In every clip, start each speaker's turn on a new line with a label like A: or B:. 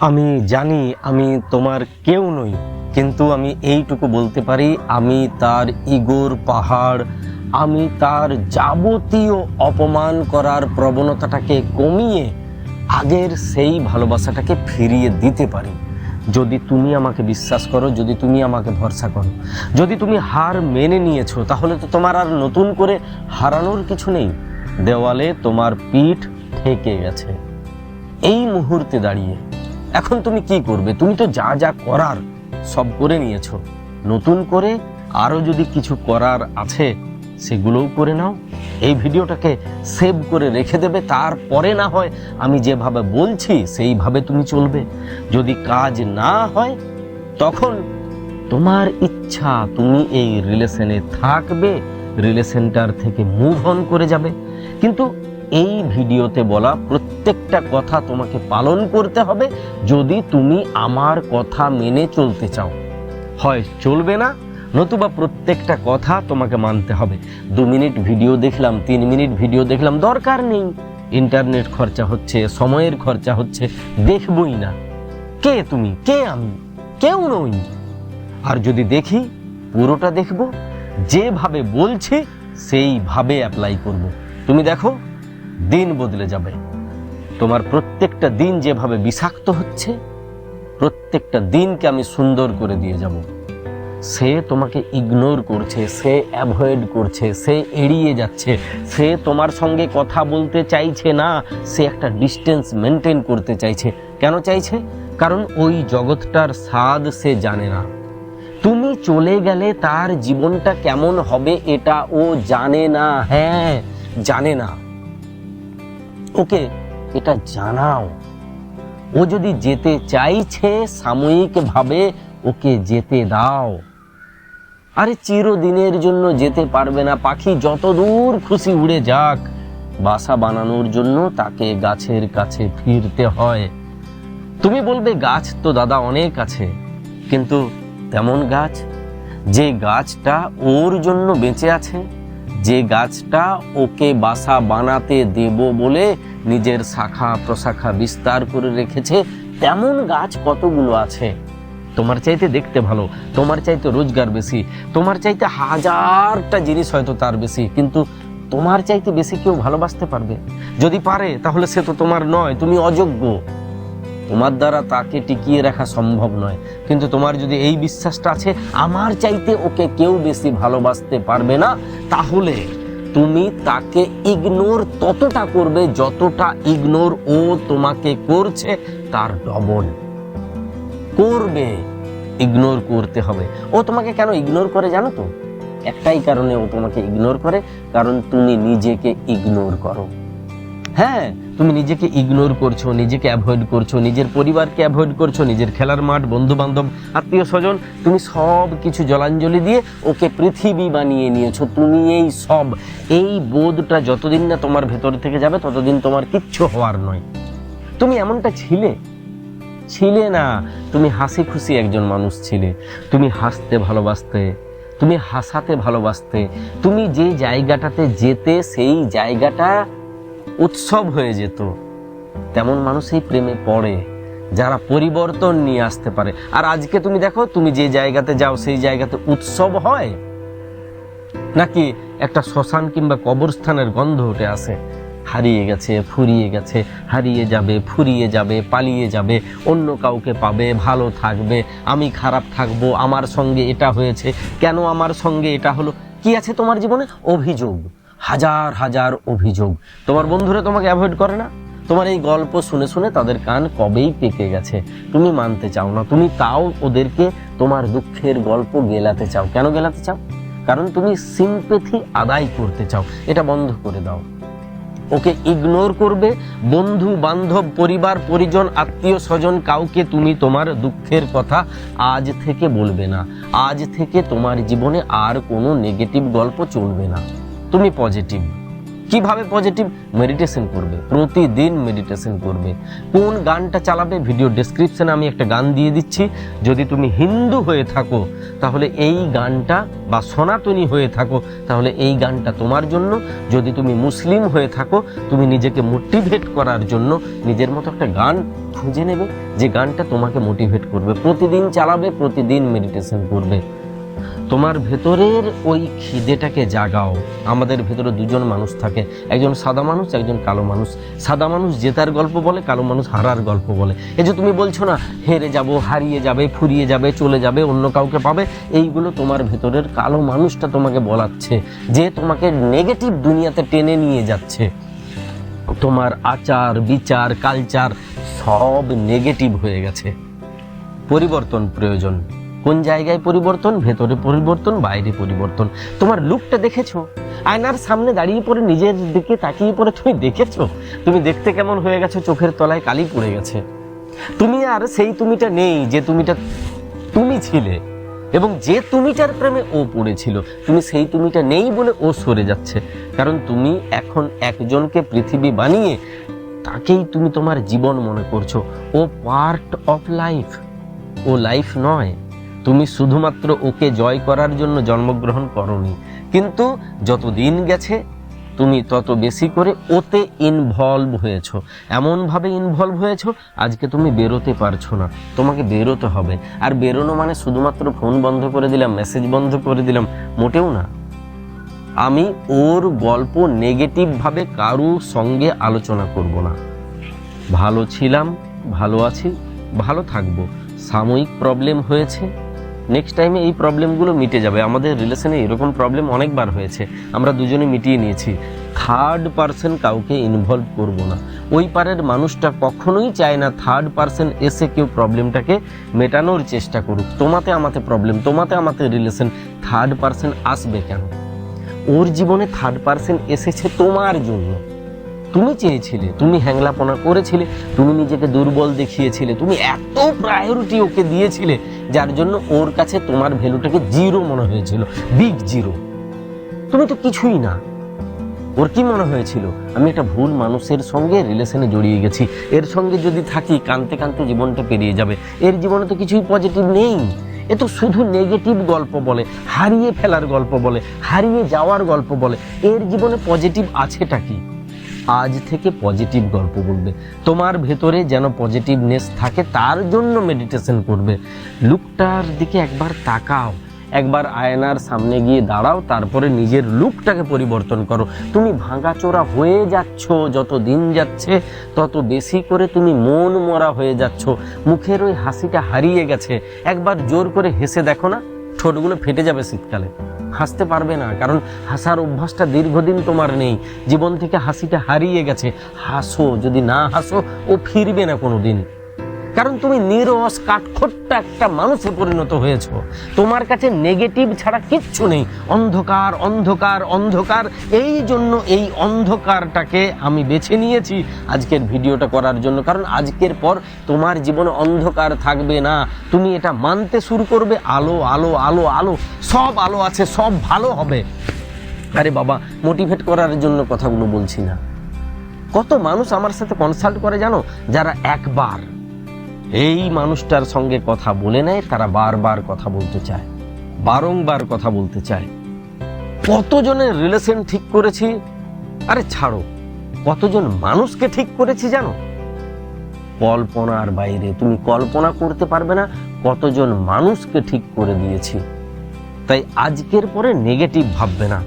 A: আমি জানি আমি তোমার কেউ নই, কিন্তু আমি এইটুকু বলতে পারি, আমি তার ইগোর পাহাড়, আমি তার যাবতীয় অপমান করার প্রবণতাটাকে কমিয়ে আগের সেই ভালোবাসাটাকে ফিরিয়ে দিতে পারি। যদি তুমি আমাকে বিশ্বাস করো, যদি তুমি আমাকে ভরসা করো, যদি তুমি হার মেনে নিয়েছো, তাহলে তো তোমার আর নতুন করে হারানোর কিছু নেই। দেওয়ালে তোমার পিঠ থেকে গেছে। এই মুহূর্তে দাঁড়িয়ে এখন তুমি কি করবে? তুমি তো যা যা করার সব করে নিয়েছো। নতুন করে আরও যদি কিছু করার আছে, সেগুলোও করে নাও। এই ভিডিওটাকে সেভ করে রেখে দেবে। তারপরে না হয় আমি যেভাবে বলছি, সেইভাবে তুমি চলবে। যদি কাজ না হয়, তখন তোমার ইচ্ছা তুমি এই রিলেশনে থাকবে, রিলেশনটার থেকে মুভ অন করে যাবে। কিন্তু এই ভিডিওতে বলা প্রত্যেকটা কথা তোমাকে পালন করতে হবে যদি তুমি আমার কথা মেনে চলতে চাও। হয় চলবে না, নতুবা প্রত্যেকটা কথা তোমাকে মানতে হবে। দু মিনিট ভিডিও দেখলাম, তিন মিনিট ভিডিও দেখলাম, দরকার নেই। ইন্টারনেট খরচা হচ্ছে, সময়ের খরচা হচ্ছে, দেখবই না। কে তুমি? কে আমি? কেউ নই। আর যদি দেখি, পুরোটা দেখব, যেভাবে বলছি, সেইভাবে অ্যাপ্লাই করব। তুমি দেখো দিন বদলে যাবে। তোমার প্রত্যেকটা দিন যেভাবে বিষাক্ত হচ্ছে, প্রত্যেকটা দিনকে আমি সুন্দর করে দিয়ে যাব। সে তোমাকে ইগনোর করছে, সে অ্যাভয়েড করছে, সে এড়িয়ে যাচ্ছে, সে তোমার সঙ্গে কথা বলতে চাইছে না, সে একটা ডিস্টেন্স মেনটেন করতে চাইছে। কেন চাইছে? কারণ ওই জগৎটার স্বাদ সে জানে না। তুমি চলে গেলে তার জীবনটা কেমন হবে এটা ও জানে না হ্যাঁ জানে না। ওকে, এটা জানাও। ও যদি যেতে চাইছে সাময়িকভাবে, ওকে যেতে দাও। আরে চিরদিনের জন্য যেতে পারবে না পাখি, যত দূর খুশি উড়ে যাক। বাসা বানানোর জন্য তাকে গাছের কাছে ফিরতে হয়। তুমি বলবে, গাছ তো দাদা অনেক আছে। কিন্তু তেমন গাছ, যে গাছটা ওর জন্য বেঁচে আছে যে গাছটা ওকে বাসা বানাতে দেব বলে নিজের শাখা প্রশাখা বিস্তার করে রেখেছে, তেমন গাছ কতগুলো আছে? তোমার চাইতে দেখতে ভালো, তোমার চাইতে রোজগার বেশি, তোমার চাইতে হাজারটা জিনিস হয়তো তার বেশি, কিন্তু তোমার চাইতে বেশি কেউ ভালোবাসতে পারবে? যদি পারে, তাহলে সে তো তোমার নয়, তুমি অযোগ্য। তোমার দ্বারা তাকে টিকিয়ে রাখা সম্ভব নয়। কিন্তু তোমার যদি এই বিশ্বাসটা আছে, আমার চাইতে ওকে কেউ বেশি ভালোবাসতে পারবে না, তাহলে তুমি তাকে ইগনোর ততটা করবে যতটা ইগনোর ও তোমাকে করছে, তার ডবল। করবে ইগনোর করতে হবে। ও তোমাকে কেন ইগনোর করে জানো তো? একটাই কারণে ও তোমাকে ইগনোর করে, কারণ তুমি নিজেকে ইগনোর করো। হ্যাঁ তুমি নিজেকে ইগনোর করছ, নিজেকে অ্যাভয়েড করছ, নিজের পরিবারকে অ্যাভয়েড করছ, নিজের খেলার মাঠ বন্ধু বান্ধব আত্মীয় স্বজন, তুমি সব কিছু জলাঞ্জলি দিয়ে ওকে পৃথিবী বানিয়ে নিয়েছো, তুমি এই সব। এই বোধটা যতদিন না তোমার ভেতর থেকে যাবে, ততদিন তোমার কিচ্ছু হওয়ার নয়। তুমি এমনটা ছিলে? ছিলে না। তুমি হাসি খুশি একজন মানুষ ছিলে। তুমি হাসতে ভালোবাসতে, তুমি হাসাতে ভালোবাসতে। তুমি যে জায়গাটাতে যেতে, সেই জায়গাটা উৎসব হয়ে যেত। তেমন মানুষই প্রেমে পড়ে, যারা পরিবর্তন নিয়ে আসতে পারে। আর আজকে তুমি দেখো, তুমি যে জায়গাতে যাও, সেই জায়গাতে উৎসব হয়। নাকি একটা শ্মশান কিংবা কবরস্থানের গন্ধ উঠে আসে। হারিয়ে গেছে, ফুরিয়ে গেছে, হারিয়ে যাবে, ফুরিয়ে যাবে, পালিয়ে যাবে, অন্য কাউকে পাবে, ভালো থাকবে, আমি খারাপ থাকব, আমার সঙ্গে এটা হয়েছে, কেন আমার সঙ্গে এটা হলো? কি আছে তোমার জীবনে? অভিযোগ। হাজার হাজার অভিযোগ। তোমার বন্ধুরা তোমাকে অ্যাভয়েড করে না? তোমার এই গল্প শুনে শুনে তাদের কান কবেই পেকে গেছে? তুমি মানতে চাও না। তুমি তাও ওদেরকে তোমার দুঃখের গল্প গেলাতে চাও। কেন গেলাতে চাও? কারণ তুমি সিম্পেথি আদায় করতে চাও। এটা বন্ধ করে দাও। ওকে ইগনোর করবে। বন্ধু, বান্ধব, পরিবার, পরিজন, আত্মীয়, স্বজন, কাউকে তুমি তোমার দুঃখের কথা আজ থেকে বলবে না। আজ থেকে তোমার জীবনে আর কোনো নেগেটিভ গল্প চলবে না। তুমি পজিটিভ কীভাবে পজিটিভ মেডিটেশন করবে। প্রতিদিন মেডিটেশন করবে। কোন গানটা চালাবে? ভিডিও ডেসক্রিপশনে আমি একটা গান দিয়ে দিচ্ছি। যদি তুমি হিন্দু হয়ে থাকো, তাহলে এই গানটা বা সনাতনী হয়ে থাকো, তাহলে এই গানটা তোমার জন্য। যদি তুমি মুসলিম হয়ে থাকো, তুমি নিজেকে মোটিভেট করার জন্য নিজের মতো একটা গান খুঁজে নেবে। যে গানটা তোমাকে মোটিভেট করবে। প্রতিদিন চালাবে, প্রতিদিন মেডিটেশন করবে। তোমার ভেতরের ওই খিদেটাকে জাগাও। আমাদের ভেতরে দুজন মানুষ থাকে। একজন সাদা মানুষ, একজন কালো মানুষ। সাদা মানুষ জেতার গল্প বলে, কালো মানুষ হারার গল্প বলে। এই যে তুমি বলছো না, হেরে যাব, হারিয়ে যাবে, ফুরিয়ে যাবে, চলে যাবে, অন্য কাউকে পাবে, এইগুলো তোমার ভেতরের কালো মানুষটা তোমাকে বলাচ্ছে, যে তোমাকে নেগেটিভ দুনিয়াতে টেনে নিয়ে যাচ্ছে। তোমার আচার, বিচার কালচার সব নেগেটিভ হয়ে গেছে। পরিবর্তন প্রয়োজন। কোন জায়গায় পরিবর্তন, ভেতরে পরিবর্তন, বাইরে পরিবর্তন? তোমার লুকটা দেখেছ? আয়নার সামনে দাঁড়িয়ে পড়ে, নিজের দিকে তাকিয়ে পড়ে তুমি দেখেছ? তুমি দেখতে কেমন হয়ে গেছো? চোখের তলায় কালি পড়ে গেছে। তুমি আর সেই তুমিটা নেই, যে তুমিটা তুমি ছিলে। এবং যে তুমিটার প্রেমে ও পড়েছিল, তুমি সেই তুমিটা নেই বলে ও সরে যাচ্ছে। কারণ তুমি এখন একজনকে পৃথিবী বানিয়ে তাকেই তুমি তোমার জীবন মনে করছ। ও পার্ট অফ লাইফ ও লাইফ নয়। তুমি শুধুমাত্র ওকে জয় করার জন্য জন্মগ্রহণ করনি। কিন্তু যত দিন গেছে, তুমি তত বেশি করে ওতে ইনভলভ হয়েছো। এমনভাবে ইনভলভ হয়েছো, আজকে তুমি বেরোতে পারছ না। তোমাকে বেরোতে হবে। আর বেরোনো মানে শুধুমাত্র ফোন বন্ধ করে দিলাম মেসেজ বন্ধ করে দিলাম, মোটেও না। আমি ওর গল্প নেগেটিভভাবে কারুর সঙ্গে আলোচনা করব না। ভালো ছিলাম, ভালো আছি, ভালো থাকব। সাময়িক প্রবলেম হয়েছে। নেক্সট টাইমে এই প্রবলেমগুলো মিটে যাবে। আমাদের রিলেশনে এরকম প্রবলেম অনেকবার হয়েছে। আমরা দুজনে মিটিয়ে নিয়েছি। থার্ড পার্সন কাউকে ইনভলভ করব না। ওই পারের মানুষটা কখনোই চায় না থার্ড পার্সন এসে কেউ প্রবলেমটাকে মেটানোর চেষ্টা করুক। তোমাতে আমাতে প্রবলেম তোমাতে আমাতে রিলেশন থার্ড পার্সন আসবে কেন? ওর জীবনে থার্ড পার্সন এসেছে তোমার জন্য। তুমি চেয়েছিলে, তুমি হ্যাংলাপনা করেছিলে, তুমি নিজেকে দুর্বল দেখিয়েছিলে, তুমি এত প্রায়োরিটি ওকে দিয়েছিলে, যার জন্য ওর কাছে তোমার ভ্যালুটাকে জিরো মনে হয়েছিল বিগ জিরো তুমি তো কিছুই না। ওর কি মনে হয়েছিল? আমি একটা ভুল মানুষের সঙ্গে রিলেশনে জড়িয়ে গেছি। এর সঙ্গে যদি থাকি, কানতে কানতে জীবনটা পেরিয়ে যাবে। এর জীবনে তো কিছুই পজিটিভ নেই। এ তো শুধু নেগেটিভ গল্প বলে, হারিয়ে ফেলার গল্প বলে, হারিয়ে যাওয়ার গল্প বলে। এর জীবনে পজিটিভ আছেটা কি? আজ থেকে পজিটিভ গল্প বলবে। তোমার ভেতরে যেন পজিটিভনেস থাকে, তার জন্য মেডিটেশন করবে। লুকটার দিকে একবার তাকাও। একবার আয়নার সামনে গিয়ে দাঁড়াও, তারপরে নিজের লুকটাকে পরিবর্তন করো। তুমি ভাঙাচোরা হয়ে যাচ্ছ, যত দিন যাচ্ছে, তত বেশি করে তুমি মন মরা হয়ে যাচ্ছ। মুখের ওই হাসিটা হারিয়ে গেছে। একবার জোর করে হেসে দেখো না। ঠোঁটগুলো ফেটে যাবে শীতকালে। হাসতে পারবে না, কারণ হাসার অভ্যাসটা দীর্ঘদিন তোমার নেই। জীবন থেকে হাসিটা হারিয়ে গেছে। হাসো, যদি না হাসো, ও ফিরবে না কোনো দিন কারণ তুমি নিরস, কাঠখোট্টা একটা মানুষে পরিণত হয়েছো। তোমার কাছে নেগেটিভ ছাড়া কিচ্ছু নেই। অন্ধকার অন্ধকার অন্ধকার। এই জন্য এই অন্ধকারটাকে আমি বেছে নিয়েছি আজকের ভিডিওটা করার জন্য। কারণ আজকের পর তোমার জীবনে অন্ধকার থাকবে না। তুমি এটা মানতে শুরু করবে, আলো আলো আলো আলো, সব আলো আছে, সব ভালো হবে। আরে বাবা মোটিভেট করার জন্য কথাগুলো বলছি না। কত মানুষ আমার সাথে কনসাল্ট করে জানো? যারা একবার এই মানুষটার সঙ্গে কথা বলে নেয়, তারা বারবার কথা বলতে চায়, বারংবার কথা বলতে চায়। কতজনের রিলেশন ঠিক করেছি? আরে ছাড়ো, কতজন মানুষকে ঠিক করেছি জানো? কল্পনার বাইরে, তুমি কল্পনা করতে পারবে না কতজন মানুষকে ঠিক করে দিয়েছি। তাই আজকের পরে নেগেটিভ ভাববে না।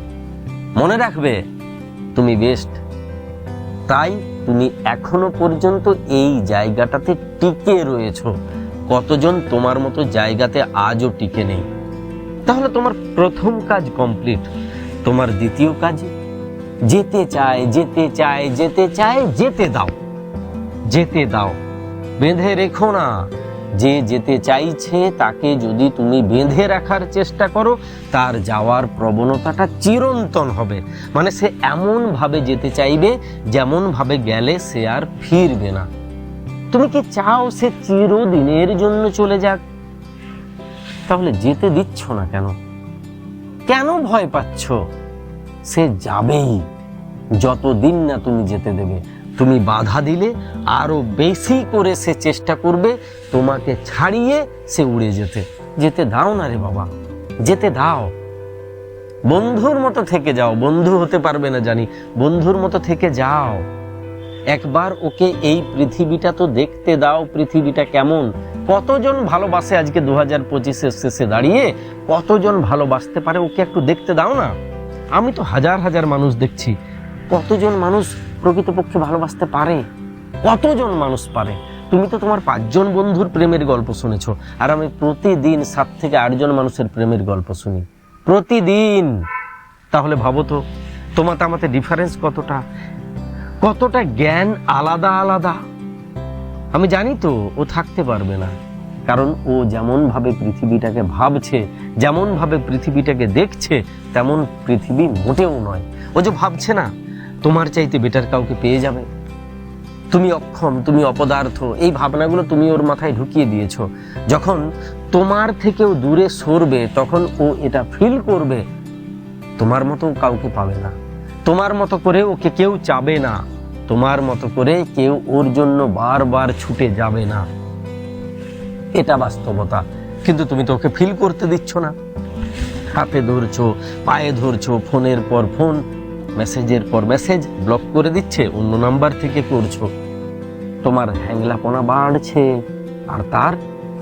A: মনে রাখবে, তুমি বেস্ট তাই তুমি এখনও পর্যন্ত এই জায়গাটাতে টিকে রয়েছ। কতজন তোমার মতো জায়গাতে আজও টিকে নেই? তাহলে তোমার প্রথম কাজ কমপ্লিট তোমার দ্বিতীয় কাজ, যেতে চায় যেতে চায় যেতে চায়, যেতে দাও। যেতে দাও। বেঁধে রেখো না। যে যেতে চাইছে তাকে যদি তুমি বেঁধে রাখার চেষ্টা করো, তার যাওয়ার প্রবণতাটা চিরন্তন হবে। মানে সে এমন ভাবে যেতে চাইবে যেমন ভাবে গেলে সে আর ফিরবে না। তুমি কি চাও সে চিরদিনের জন্য চলে যাক? তাহলে যেতে দিচ্ছ না কেন? কেন ভয় পাচ্ছ? সে যাবেই। যতদিন না তুমি যেতে দেবে। তুমি বাধা দিলে, আরও বেশি করে সে চেষ্টা করবে তোমাকে ছাড়িয়ে সে উড়ে যেতে। যেতে দাও না রে বাবা, যেতে দাও। বন্ধুর মতো থেকে যাও, বন্ধু হতে পারবে না জানি, বন্ধুর মতো থেকে যাও। একবার ওকে এই পৃথিবীটা তো দেখতে দাও, পৃথিবীটা কেমন। কতজন ভালোবাসে আজকে দু হাজার পঁচিশের শেষে দাঁড়িয়ে, কতজন ভালোবাসতে পারে ওকে একটু দেখতে দাও না। আমি তো হাজার হাজার মানুষ দেখছি কতজন মানুষ প্রকৃতপক্ষে ভালোবাসতে পারে? কতজন মানুষ পারে? তুমি তো তোমার পাঁচজন বন্ধুর প্রেমের গল্প শুনেছো, আর আমি প্রতিদিন সাত থেকে আটজন মানুষের প্রেমের গল্প শুনি। প্রতিদিন! তাহলে ভাবো তো, তোমার আমাতে ডিফারেন্স কতটা? কতটা জ্ঞান আলাদা আলাদা? আমি জানি তো, ও থাকতে পারবে না। কারণ ও যেমন ভাবে পৃথিবীটাকে ভাবছে যেমন ভাবে পৃথিবীটাকে দেখছে, তেমন পৃথিবী মোটেও নয়। ও যে ভাবছে না তোমার চাইতে বেটার কাউকে পেয়ে যাবে। তুমি অক্ষম, তুমি অপদার্থ, এই ভাবনাগুলো তুমি ওর মাথায় ঢুকিয়ে দিয়েছ। যখন তোমার থেকেও দূরে সরবে, তখন ও এটা ফিল করবে, তোমার মতো কাউকে পাবে না। তোমার মতো করে ওকে কেউ চাবে না। তোমার মতো করে কেউ ওর জন্য বারবার ছুটে যাবে না। এটা বাস্তবতা। কিন্তু তুমি তো ওকে ফিল করতে দিচ্ছ না। হাতে ধরছো, পায়ে ধরছো, ফোনের পর ফোন মেসেজের পর মেসেজ ব্লক করে দিচ্ছে অন্য নাম্বার থেকে করছ তোমার হ্যাংলাপনা বাড়ছে আর তার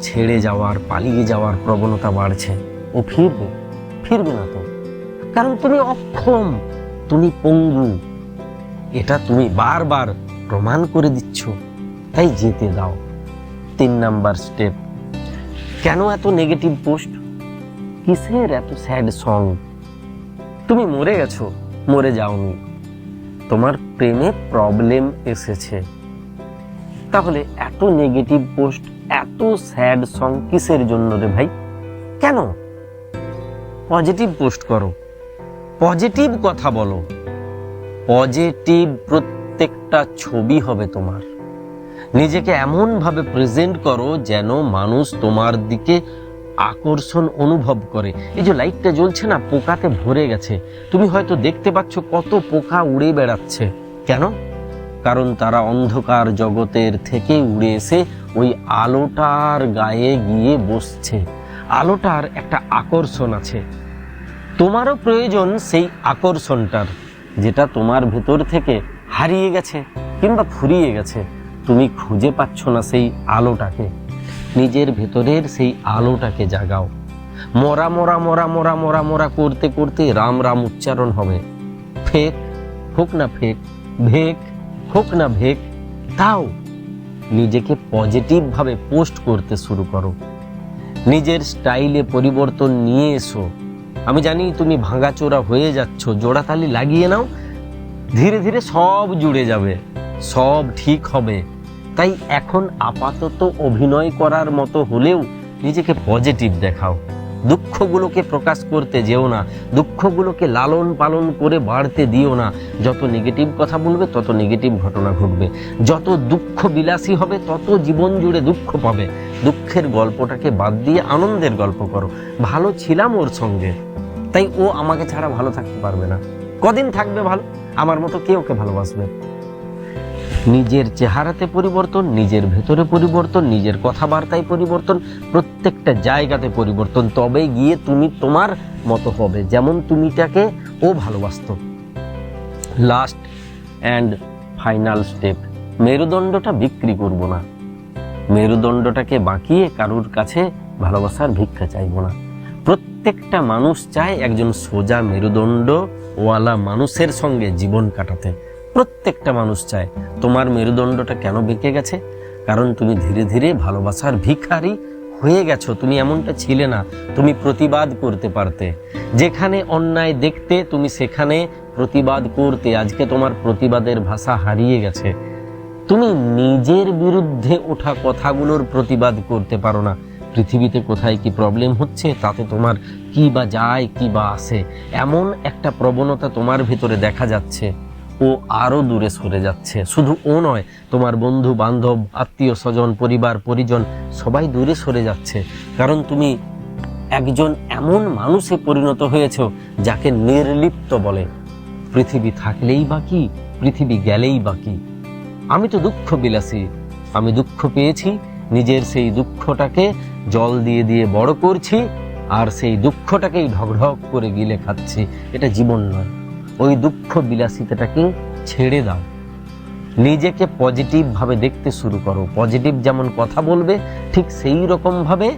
A: ছেড়ে যাওয়ার, পালিয়ে যাওয়ার প্রবণতা বাড়ছে। ও ফিরবে ফিরবে না তো। কারণ তুমি অক্ষম, তুমি পঙ্গু। এটা তুমি বারবার প্রমাণ করে দিচ্ছ। তাই যেতে দাও। তিন নাম্বার স্টেপ। কেন এত নেগেটিভ পোস্ট? কিসের এত স্যাড সং? তুমি মরে গেছো। মরে যাওনি। তোমার প্রেমে প্রবলেম এসেছে। তাহলে এত নেগেটিভ পোস্ট এত স্যাড সং কিসের জন্য রে ভাই? কেন? পজিটিভ পোস্ট করো। পজিটিভ কথা বলো। পজিটিভ প্রত্যেকটা ছবি হবে তোমার। নিজেকে এমন ভাবে প্রেজেন্ট করো যেন মানুষ তোমার দিকে আকর্ষণ অনুভব করে। এই যে লাইটটা জ্বলছে না, পোকাতে ভরে গেছে। তুমি হয়তো দেখতে পাচ্ছ কত পোকা উড়ে বেড়াচ্ছে। কেন? কারণ তারা অন্ধকার জগতের থেকে উড়ে এসে ওই আলোটার গায়ে গিয়ে বসছে। আলোটার একটা আকর্ষণ আছে। তোমারও প্রয়োজন সেই আকর্ষণটার, যেটা তোমার ভেতর থেকে হারিয়ে গেছে কিংবা ফুরিয়ে গেছে। তুমি খুঁজে পাচ্ছ না সেই আলোটাকে। নিজের ভেতরের সেই আলোটাকে জাগাও। মরা মরা মরা মরা মরা মরা করতে করতে রাম রাম উচ্চারণ হবে। ফেক, হোক না ফেক, ভেক, হোক না ভেক, তাও নিজেকে পজিটিভভাবে পোস্ট করতে শুরু করো। নিজের স্টাইলে পরিবর্তন নিয়ে এসো। আমি জানি তুমি ভাঙাচোরা হয়ে যাচ্ছ, জোড়াতালি লাগিয়ে নাও, ধীরে ধীরে সব জুড়ে যাবে, সব ঠিক হবে। তাই এখন আপাতত অভিনয় করার মতো হলেও নিজেকে পজিটিভ দেখাও। দুঃখগুলোকে প্রকাশ করতে যেও না, দুঃখগুলোকে লালন পালন করে বাড়তে দিও না। যত নেগেটিভ কথা বলবে, তত নেগেটিভ ঘটনা ঘটবে। যত দুঃখ বিলাসী হবে, তত জীবন জুড়ে দুঃখ পাবে। দুঃখের গল্পটাকে বাদ দিয়ে আনন্দের গল্প করো। ভালো ছিলাম ওর সঙ্গে। তাই ও আমাকে ছাড়া ভালো থাকতে পারবে না। কদিন থাকবে ভালো? আমার মতো কে ওকে ভালোবাসবে? নিজের চেহারাতে পরিবর্তন, নিজের ভেতরে পরিবর্তন, নিজের কথাবার্তায় পরিবর্তন, প্রত্যেকটা জায়গাতে পরিবর্তন। তবে গিয়ে তুমি তোমার মতো হবে, যেমন তুমিটাকে ও ভালোবাসত। লাস্ট অ্যান্ড ফাইনাল স্টেপ মেরুদণ্ডটা বিক্রি করব না। মেরুদণ্ডটাকে বাঁকিয়ে কারুর কাছে ভালোবাসার ভিক্ষা চাইব না। প্রত্যেকটা মানুষ চায় একজন সোজা মেরুদণ্ডওয়ালা মানুষের সঙ্গে জীবন কাটাতে। প্রত্যেকটা মানুষ চায়, তোমার মেরুদণ্ডটা কেন বেঁকে গেছে? কারণ তুমি ধীরে ধীরে ভালোবাসার ভিখারি হয়ে গেছো, তুমি এমনটা ছিলে না, তুমি প্রতিবাদ করতে পারতে। যেখানে অন্যায় দেখতে, তুমি সেখানে প্রতিবাদ করতে। আজকে তোমার প্রতিবাদের ভাষা হারিয়ে গেছে। তুমি নিজের বিরুদ্ধে ওঠা কথাগুলোর প্রতিবাদ করতে পারো না। পৃথিবীতে কোথায় কি প্রবলেম হচ্ছে, তাতে তোমার কি বা যায়, কি বা আসে, এমন একটা প্রবণতা তোমার ভিতরে দেখা যাচ্ছে। ও আরও দূরে সরে যাচ্ছে। শুধু ও নয়, তোমার বন্ধু, বান্ধব, আত্মীয়, স্বজন, পরিবার, পরিজন সবাই দূরে সরে যাচ্ছে। কারণ তুমি একজন এমন মানুষে পরিণত হয়েছ যাকে নির্লিপ্ত বলে। পৃথিবী থাকলেই বাকি পৃথিবী গেলেই বাকি আমি তো দুঃখ বিলাসী। আমি দুঃখ পেয়েছি, নিজের সেই দুঃখটাকে জল দিয়ে দিয়ে বড় করছি, আর সেই দুঃখটাকেই ঢকঢক করে গিলে খাচ্ছি। এটা জীবন নয়। ওই দুঃখ বিলাসিতাটাকে ছেড়ে দাও। নিজেকে পজিটিভ ভাবে দেখতে শুরু করো। পজিটিভ যেমন কথা বলবে, ঠিক সেই রকম ভাবে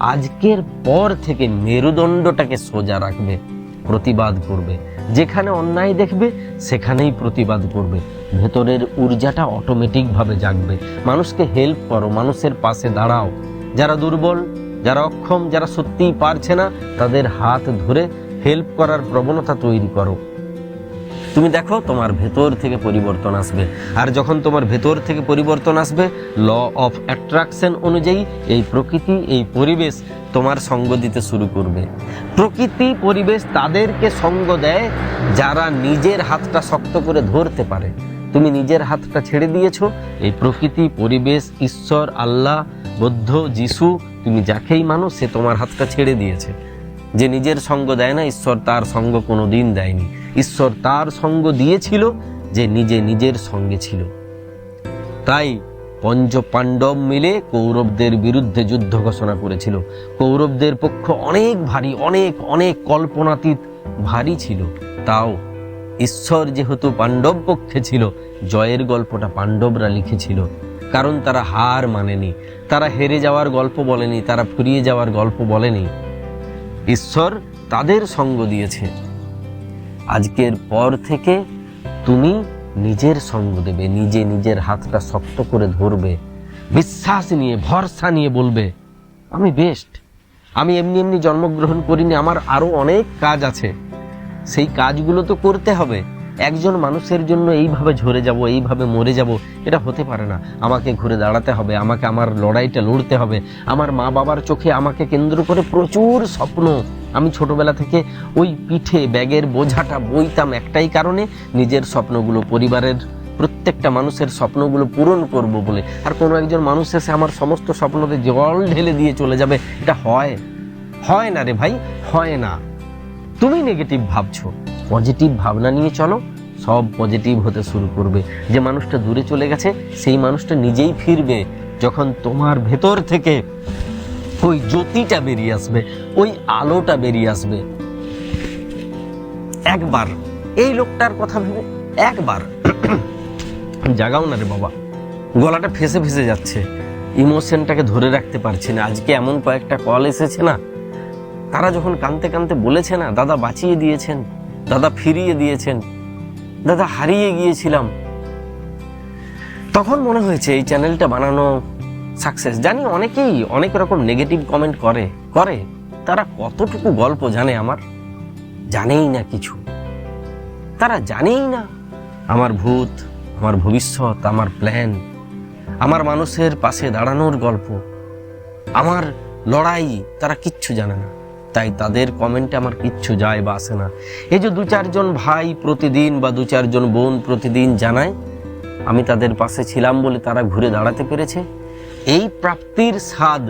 A: আজকের পর থেকে মেরুদণ্ডটাকে সোজা রাখবে, প্রতিবাদ করবে। যেখানে অন্যায় দেখবে, সেখানেই প্রতিবাদ করবে। ভেতরের ঊর্জাটা অটোমেটিক ভাবে জাগবে। মানুষকে হেল্প করো, মানুষের পাশে দাঁড়াও। যারা দুর্বল, যারা অক্ষম, যারা সত্যিই পারছে না, তাদের হাত ধরে হেল্প করার প্রবণতা তৈরি করো। তুমি দেখো তোমার ভেতর থেকে পরিবর্তন আসবে। আর যখন তোমার ভেতর থেকে পরিবর্তন আসবে ল অফ অ্যাট্রাকশন অনুযায়ী এই প্রকৃতি, এই পরিবেশ তোমার সঙ্গ দিতে শুরু করবে। প্রকৃতি, পরিবেশ তাদেরকে সঙ্গ দেয় যারা নিজের হাতটা শক্ত করে ধরতে পারে। তুমি নিজের হাতটা ছেড়ে দিয়েছ, এই প্রকৃতি, পরিবেশ, ঈশ্বর, আল্লাহ, বৌদ্ধ, যিশু, তুমি যাকেই মানো, সে তোমার হাতটা ছেড়ে দিয়েছে। যে নিজের সঙ্গ দেয় না, ঈশ্বর তার সঙ্গ কোনো দিন দেয়নি। ঈশ্বর তার সঙ্গ দিয়েছিল যে নিজে নিজের সঙ্গে ছিল। তাই পঞ্চ পাণ্ডব মিলে কৌরবদের বিরুদ্ধে যুদ্ধ ঘোষণা করেছিল। কৌরবদের পক্ষ অনেক ভারী, অনেক অনেক কল্পনাতীত ভারী ছিল। তাও ঈশ্বর যেহেতু পাণ্ডব পক্ষে ছিল, জয়ের গল্পটা পাণ্ডবরা লিখেছিল। কারণ তারা হার মানেনি। তারা হেরে যাওয়ার গল্প বলেনি, তারা ফুরিয়ে যাওয়ার গল্প বলেনি। ঈশ্বর তাদের সঙ্গ দিয়েছে। আজকের পর থেকে তুমি নিজের সঙ্গ দেবে, নিজে নিজের হাতটা শক্ত করে ধরবে, বিশ্বাস নিয়ে, ভরসা নিয়ে বলবে, আমি বেস্ট আমি এমনি এমনি জন্মগ্রহণ করিনি, আমার আরও অনেক কাজ আছে। সেই কাজগুলো তো করতে হবে। একজন মানুষের জন্য এইভাবে ঝরে যাব, এইভাবে মরে যাব, এটা হতে পারে না। আমাকে ঘুরে দাঁড়াতে হবে, আমাকে আমার লড়াইটা লড়তে হবে। আমার মা বাবার চোখে আমাকে কেন্দ্র করে প্রচুর স্বপ্ন। আমি ছোটবেলা থেকে ওই পিঠে ব্যাগের বোঝাটা বইতাম একটাই কারণে, নিজের স্বপ্নগুলো, পরিবারের প্রত্যেকটা মানুষের স্বপ্নগুলো পূরণ করব বলে। আর কোনো একজন মানুষ এসে আমার সমস্ত স্বপ্নতে জল ঢেলে দিয়ে চলে যাবে, এটা হয়? হয় না রে ভাই, হয় না। তুমি নেগেটিভ ভাবছ। পজিটিভ ভাবনা নিয়ে চলো, সব পজিটিভ হতে শুরু করবে। যে মানুষটা দূরে চলে গেছে, সেই মানুষটা নিজেই ফিরবে। যখন তোমার ভেতর থেকে ওই জ্যোতিটা বেরিয়ে আসবে, ওই আলোটা বেরিয়ে আসবে। একবার, এই লোকটার কথা ভেবে একবার। জাগাও না রে বাবা, গলাটা ফেসে ফেসে যাচ্ছে। ইমোশনটাকে ধরে রাখতে পারছি না। আজকে এমন কয়েকটা কল এসেছে না, তারা যখন কানতে কানতে বলেছে না, দাদা বাঁচিয়ে দিয়েছেন। দাদা ফিরিয়ে দিয়েছেন, দাদা হারিয়ে গিয়েছিলাম। তখন মনে হয়েছে এই চ্যানেলটা বানানো সাকসেস জানি অনেকেই অনেক রকম নেগেটিভ কমেন্ট করে করে। তারা কতটুকু গল্প জানে আমার? জানেই না কিছু। তারা জানেই না আমার ভূত, আমার ভবিষ্যৎ, আমার প্ল্যান আমার মানুষের পাশে দাঁড়ানোর গল্প। আমার লড়াই তারা কিচ্ছু জানে না। তাই তাদের কমেন্টে আমার কিচ্ছু যায় বা আসে না। এই যে দু চারজন ভাই প্রতিদিন বা দু চারজন বোন প্রতিদিন জানায়, আমি তাদের পাশে ছিলাম বলে তারা ঘুরে দাঁড়াতে পেরেছে। এই প্রাপ্তির স্বাদ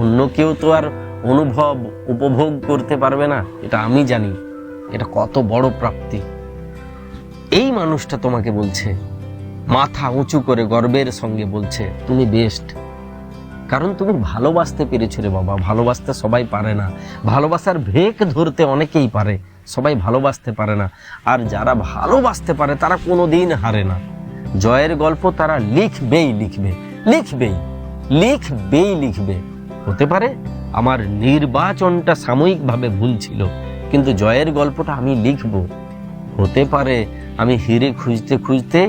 A: অন্য কেউ তো আর অনুভব, উপভোগ করতে পারবে না, এটা আমি জানি। এটা কত বড় প্রাপ্তি। এই মানুষটা তোমাকে বলছে, মাথা উঁচু করে গর্বের সঙ্গে বলছে, তুমি বেস্ট কারণ তুমি ভালোবাসতে পেরেছ রে বাবা, ভালোবাসতে সবাই পারে না। ভালোবাসার ভেক ধরতে অনেকেই পারে, সবাই ভালোবাসতে পারে না। আর যারা ভালোবাসতে পারে, তারা কোনো দিন হারে না। জয়ের গল্প তারা লিখবেই লিখবে, লিখবেই লিখবেই লিখবে। হতে পারে আমার নির্বাচনটা সাময়িকভাবে ভুল ছিল, কিন্তু জয়ের গল্পটা আমি লিখব। হতে পারে আমি হিরে খুঁজতে খুঁজতে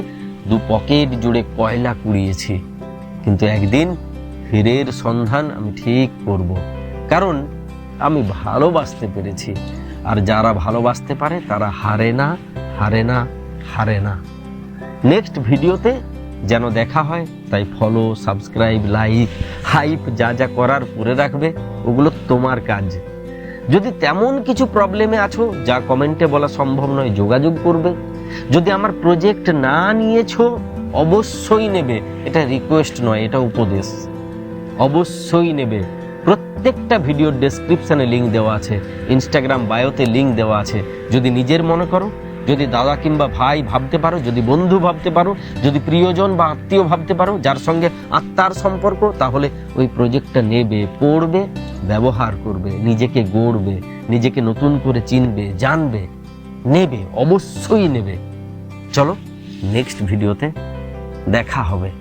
A: দু পকেট জুড়ে কয়লা কুড়িয়েছি, কিন্তু একদিন হীরের সন্ধান আমি ঠিক করব। কারণ আমি ভালোবাসতে পেরেছি। আর যারা ভালোবাসতে পারে, তারা হারে না হারে না হারে না। নেক্সট ভিডিওতে যেন দেখা হয়, তাই ফলো সাবস্ক্রাইব লাইক হাইপ যা যা করার করে রাখবে, ওগুলো তোমার কাজ। যদি তেমন কিছু প্রবলেমে আছো, যা কমেন্টে বলা সম্ভব নয়, যোগাযোগ করবে। যদি আমার প্রজেক্ট না নিয়েছো, অবশ্যই নেবে। এটা রিকোয়েস্ট নয়, এটা উপদেশ। অবশ্যই নেবে। প্রত্যেকটা ভিডিওর ডেসক্রিপশানে লিঙ্ক দেওয়া আছে ইনস্টাগ্রাম বায়োতে লিঙ্ক দেওয়া আছে। যদি নিজের মনে করো, যদি দাদা কিংবা ভাই ভাবতে পারো, যদি বন্ধু ভাবতে পারো, যদি প্রিয়জন বা আত্মীয় ভাবতে পারো, যার সঙ্গে আত্মার সম্পর্ক, তাহলে ওই প্রজেক্টটা নেবে, পড়বে, ব্যবহার করবে, নিজেকে গড়বে, নিজেকে নতুন করে চিনবে, জানবে, নেবে, অবশ্যই নেবে। চলো নেক্সট ভিডিওতে দেখা হবে।